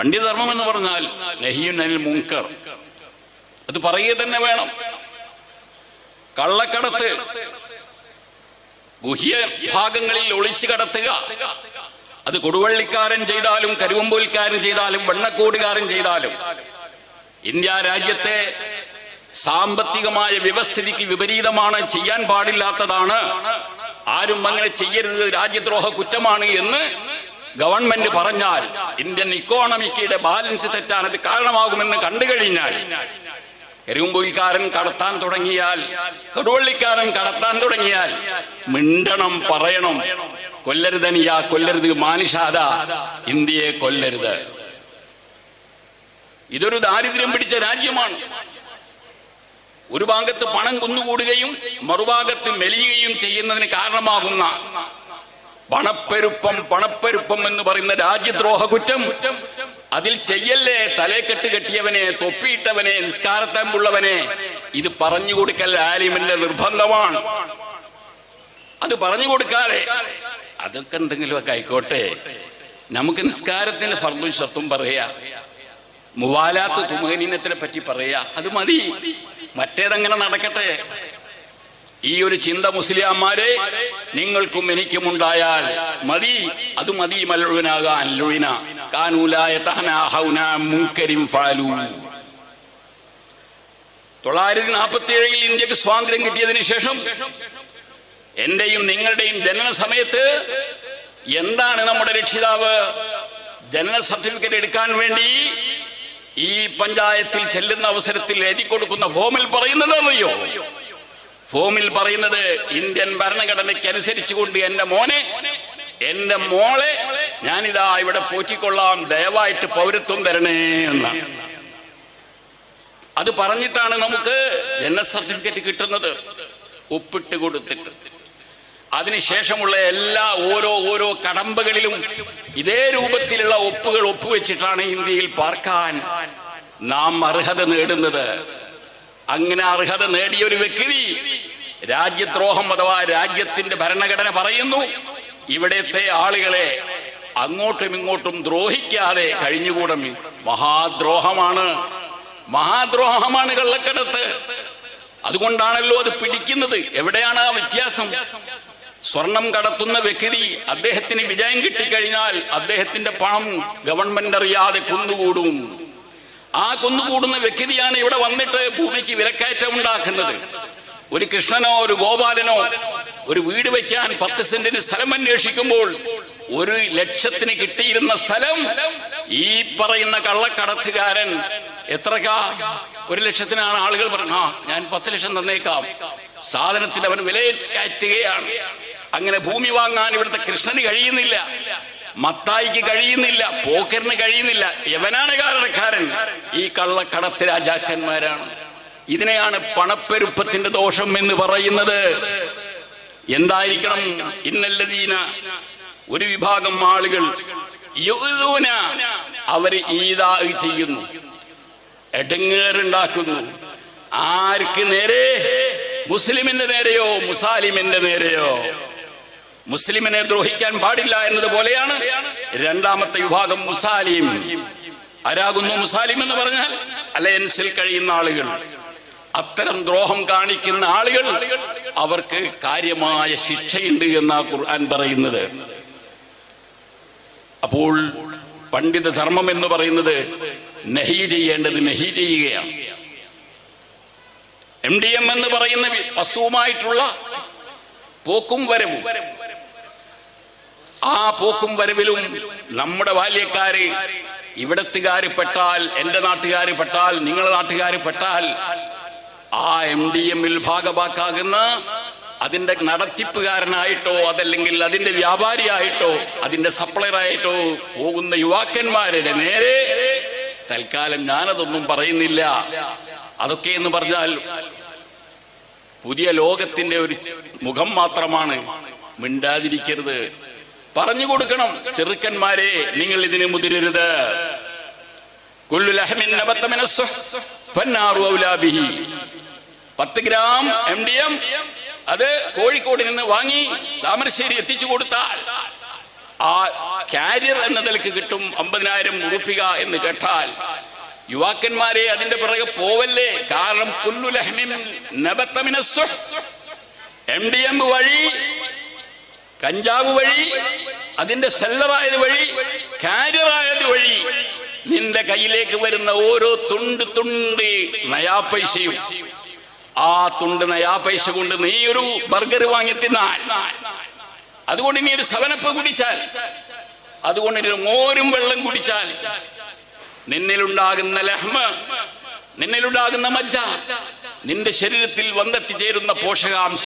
പണ്ഡിതധർമ്മം എന്ന് പറഞ്ഞാൽ നഹിയുനൽ മുങ്കർ. അത് പറയുക തന്നെ വേണം. കള്ളക്കടത്ത് ഗുഹ്യ ഭാഗങ്ങളിൽ ഒളിച്ചു കടത്തുക. അത് കൊടുവള്ളിക്കാരൻ ചെയ്താലും കരുവമ്പൂൽക്കാരൻ ചെയ്താലും വെണ്ണക്കോടുകാരൻ ചെയ്താലും ഇന്ത്യ രാജ്യത്തെ സാമ്പത്തികമായ വ്യവസ്ഥിതിക്ക് വിപരീതമാണ് ചെയ്യാൻ പാടില്ലാത്തതാണ്. ആരും അങ്ങനെ ചെയ്യരുത്. രാജ്യദ്രോഹ കുറ്റമാണ് എന്ന് ഗവൺമെന്റ് പറഞ്ഞാൽ ഇന്ത്യൻ ഇക്കോണമിക്കിയുടെ ബാലൻസ് തെറ്റാൻ അത് കാരണമാകുമെന്ന് കണ്ടു കഴിഞ്ഞാൽ എരുമ്പൂൽക്കാരൻ കടത്താൻ തുടങ്ങിയാൽ കൊടുവള്ളിക്കാരൻ കടത്താൻ തുടങ്ങിയാൽ മിണ്ടണം പറയണം. കൊല്ലരുതനിയ കൊല്ലരുത് മാനുഷാദ ഇന്ത്യയെ കൊല്ലരുത്. ഇതൊരു ദാരിദ്ര്യം പിടിച്ച രാജ്യമാണ്. ഒരു ഭാഗത്ത് പണം കുന്നുകൂടുകയും മറുഭാഗത്ത് മെലിയുകയും ചെയ്യുന്നതിന് കാരണമാകുന്ന പണപ്പെരുപ്പം പണപ്പെരുപ്പം എന്ന് പറയുന്ന രാജ്യദ്രോഹ കുറ്റം. അതിൽ ചെയ്യല്ലേ? തലേക്കെട്ട് കെട്ടിയവനെ തൊപ്പിയിട്ടവനെ നിസ്കാരത്തമ്പുള്ളവനെ. ഇത് പറഞ്ഞു കൊടുക്കൽ ആലിമിന്റെ നിർബന്ധമാണ്. അത് പറഞ്ഞു കൊടുക്കാതെ അതൊക്കെ എന്തെങ്കിലുമൊക്കെ ആയിക്കോട്ടെ. നമുക്ക് നിസ്കാരത്തിന് ഫർദും ഷർത്തും പറയാ. മുവാലാത്ത് തുമകനീനത്തിനെ പറ്റി പറയാ. അത് മതി. മറ്റേതങ്ങനെ നടക്കട്ടെ. ഈ ഒരു ചിന്ത മുസ്ലിയാന്മാരെ നിങ്ങൾക്കും എനിക്കും ഉണ്ടായാൽ മതി. അത് മതി മല്ലുവിനാകാൻ ലുവിന കാനൂലായ മുങ്കരിം തൊള്ളായിരത്തി നാൽപ്പത്തി ഏഴിൽ ഇന്ത്യയ്ക്ക് സ്വാതന്ത്ര്യം കിട്ടിയതിന് ശേഷം എന്റെയും നിങ്ങളുടെയും ജനന സമയത്ത് എന്താണ് നമ്മുടെ രക്ഷിതാവ് ജനന സർട്ടിഫിക്കറ്റ് എടുക്കാൻ വേണ്ടി ഈ പഞ്ചായത്തിൽ ചെല്ലുന്ന അവസരത്തിൽ എഴുതി കൊടുക്കുന്ന ഫോമിൽ പറയുന്നത് അറിയോ? ഫോമിൽ പറയുന്നത് ഇന്ത്യൻ ഭരണഘടനയ്ക്ക് അനുസരിച്ചുകൊണ്ട് എന്റെ മോനെ എന്റെ മോളെ ഞാനിതാ ഇവിടെ പോറ്റിക്കൊള്ളാം ദയവായിട്ട് പൗരത്വം തരണേ എന്ന്. അത് പറഞ്ഞിട്ടാണ് നമുക്ക് ജനന സർട്ടിഫിക്കറ്റ് കിട്ടുന്നത്. ഒപ്പിട്ട് കൊടുത്തിട്ട്. അതിനുശേഷമുള്ള എല്ലാ ഓരോ ഓരോ കടമ്പകളിലും ഇതേ രൂപത്തിലുള്ള ഒപ്പുകൾ ഒപ്പുവെച്ചിട്ടാണ് ഇന്ത്യയിൽ പാർക്കാൻ നാം അർഹത നേടുന്നത്. അങ്ങനെ അർഹത നേടിയ ഒരു വ്യക്തി രാജ്യദ്രോഹം അഥവാ രാജ്യത്തിന്റെ ഭരണഘടന പറയുന്നു ഇവിടത്തെ ആളുകളെ അങ്ങോട്ടും ഇങ്ങോട്ടും ദ്രോഹിക്കാതെ കഴിഞ്ഞുകൂടും മഹാദ്രോഹമാണ്. മഹാദ്രോഹമാണ് കള്ളക്കടത്ത്. അതുകൊണ്ടാണല്ലോ അത് പിടിക്കുന്നത്. എവിടെയാണ് ആ വ്യത്യാസം? സ്വർണം കടത്തുന്ന വ്യക്തി അദ്ദേഹത്തിന് വിജയം കിട്ടിക്കഴിഞ്ഞാൽ അദ്ദേഹത്തിന്റെ പണം ഗവൺമെന്റ് അറിയാതെ കുന്നുകൂടും. ആ കുന്നുകൂടുന്ന വ്യക്തിയാണ് ഇവിടെ വന്നിട്ട് ഭൂമിക്ക് വിലക്കയറ്റം ഉണ്ടാക്കുന്നത് ഒരു കൃഷ്ണനോ ഒരു ഗോപാലനോ ഒരു വീട് വെക്കാൻ പത്ത് സെന്റിന് സ്ഥലം അന്വേഷിക്കുമ്പോൾ ഒരു ലക്ഷത്തിന് കിട്ടിയിരുന്ന സ്ഥലം ഈ പറയുന്ന കള്ളക്കടത്തുകാരൻ എത്രക്കാ? ഒരു ലക്ഷത്തിനാണ് ആളുകൾ പറഞ്ഞ ഞാൻ പത്ത് ലക്ഷം തന്നേക്കാം. സാധനത്തിന് അവൻ വില കയറ്റുകയാണ് അങ്ങനെ ഭൂമി വാങ്ങാൻ ഇവിടുത്തെ കൃഷ്ണന് കഴിയുന്നില്ല. മത്തായിക്ക് കഴിയുന്നില്ല. പോക്കറിന് കഴിയുന്നില്ല. എവനാണ് കാരണക്കാരൻ. ഈ കള്ളക്കടത്ത് രാജാക്കന്മാരാണ്. ഇതിനെയാണ് പണപ്പെരുപ്പത്തിന്റെ ദോഷം എന്ന് പറയുന്നത്. എന്തായിരിക്കണം? ഇന്നല്ലതീന ഒരു വിഭാഗം ആളുകൾ അവർ ഈദാ ചെയ്യുന്നു. എടങ്ങേറുണ്ടാക്കുന്നു. ആർക്ക് നേരെ? മുസ്ലിമിന്റെ നേരെയോ? മുസാലിമിന്റെ നേരെയോ? മുസ്ലിമിനെ ദ്രോഹിക്കാൻ പാടില്ല എന്നതുപോലെയാണ് രണ്ടാമത്തെ വിഭാഗം മുസാലിം. ആരാകുന്നു മുസാലിം എന്ന് പറഞ്ഞാൽ അലയൻസിൽ കഴിയുന്ന ആളുകൾ. അത്തരം ദ്രോഹം കാണിക്കുന്ന ആളുകൾ അവർക്ക് കാര്യമായ ശിക്ഷയുണ്ട് എന്നാ ഖുർആൻ പറയുന്നത്. അപ്പോൾ പണ്ഡിത ധർമ്മം എന്ന് പറയുന്നത് നഹി ചെയ്യേണ്ടത് നഹി ചെയ്യുകയാണ്. എം ഡി എം എന്ന് പറയുന്ന വസ്തുവുമായിട്ടുള്ള പോക്കും വരവും. ആ പോക്കും വരവിലും നമ്മുടെ ബാല്യക്കാര് ഇവിടത്തുകാര് പെട്ടാൽ എന്റെ നാട്ടുകാര് പെട്ടാൽ നിങ്ങളുടെ നാട്ടുകാര് പെട്ടാൽ ആ എം ഡി എമ്മിൽ ഭാഗവാക്കാകുന്ന അതിന്റെ നടത്തിപ്പുകാരനായിട്ടോ അതല്ലെങ്കിൽ അതിന്റെ വ്യാപാരിയായിട്ടോ അതിന്റെ സപ്ലയറായിട്ടോ പോകുന്ന യുവാക്കന്മാരുടെ നേരെ തൽക്കാലം ഞാനതൊന്നും പറയുന്നില്ല. അതൊക്കെ എന്ന് പറഞ്ഞാൽ പുതിയ ലോകത്തിന്റെ ഒരു മുഖം മാത്രമാണ്. മിണ്ടാതിരിക്കരുത്. പറഞ്ഞു കൊടുക്കണം ചെറുക്കന്മാരെ നിങ്ങൾ ഇതിന് മുതിരരുത്. പത്ത് ഗ്രാം എം ഡി എം അത് കോഴിക്കോട് നിന്ന് വാങ്ങി താമരശ്ശേരി എത്തിച്ചു കൊടുത്താൽ ആ കാരിയർ എന്ന നിലയ്ക്ക് കിട്ടും അമ്പതിനായിരം ഉറുപ്പിക എന്ന് കേട്ടാൽ യുവാക്കന്മാരെ അതിന്റെ പിറകെ പോവല്ലേ? കാരണം എം ഡി എം വഴി കഞ്ചാവ് വഴി അതിന്റെ സെല്ലറായത് വഴി കാരിയറായത് വഴി നിന്റെ കയ്യിലേക്ക് വരുന്ന ഓരോ തുണ്ട് തുണ്ട് നയാ പൈസയും ആ തുണ്ട് നയാ പൈസ കൊണ്ട് നീ ഒരു ബർഗർ വാങ്ങി തിന്നാൽ. അതുകൊണ്ട് നീ ഒരു സവനപ്പ് കുടിച്ചാൽ. അതുകൊണ്ട് നീ മോരും വെള്ളം കുടിച്ചാൽ. നിന്നിലുണ്ടാകുന്ന ലഹ്മ നിന്നിലുണ്ടാകുന്ന മജ്ജ നിന്റെ ശരീരത്തിൽ വന്നെത്തിച്ചേരുന്ന പോഷകാംശ